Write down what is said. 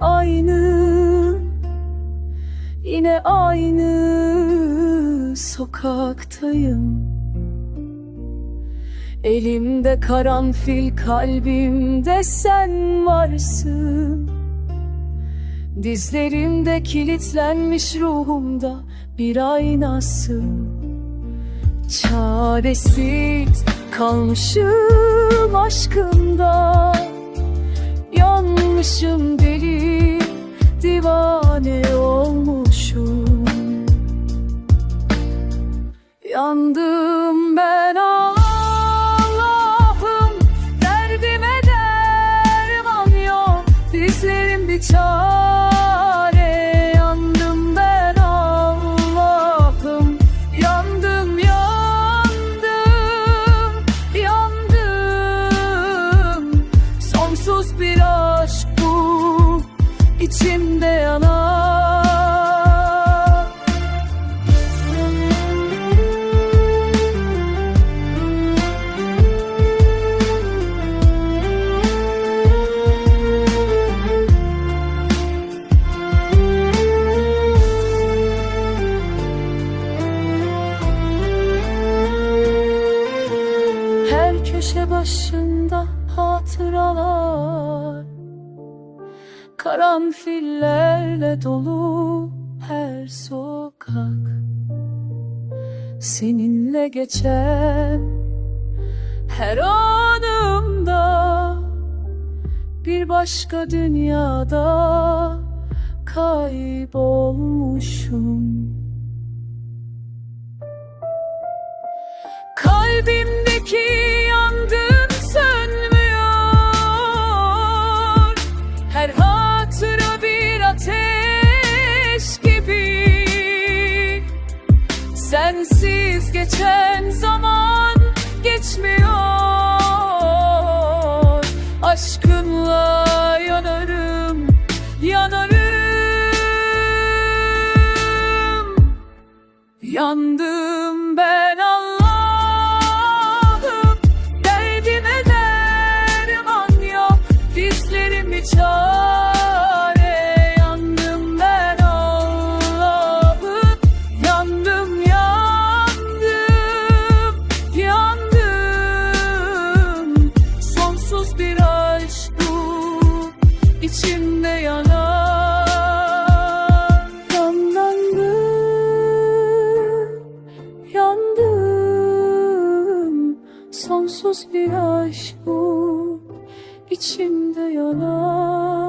aynı. Yine aynı sokaktayım. Elimde karanfil kalbimde sen varsın. Dizlerimde kilitlenmiş ruhumda bir aynasın. Çaresiz kalmışım aşkımda Yandım ben Allah'ım Derdime derman yok. Dizlerim bir çare Yandım ben Allah'ım. Yandım yandım Yandım. Sonsuz bir aşk bu içimde yanar başında hatıralar. Karanfillerle dolu her sokak. Seninle geçen her anımda Bir başka dünyada kaybolmuşum. Kalbimdeki Sensiz geçen zaman geçmiyor içimde yanar. Yandım, yandım. Sonsuz bir aşk bu içimde yanar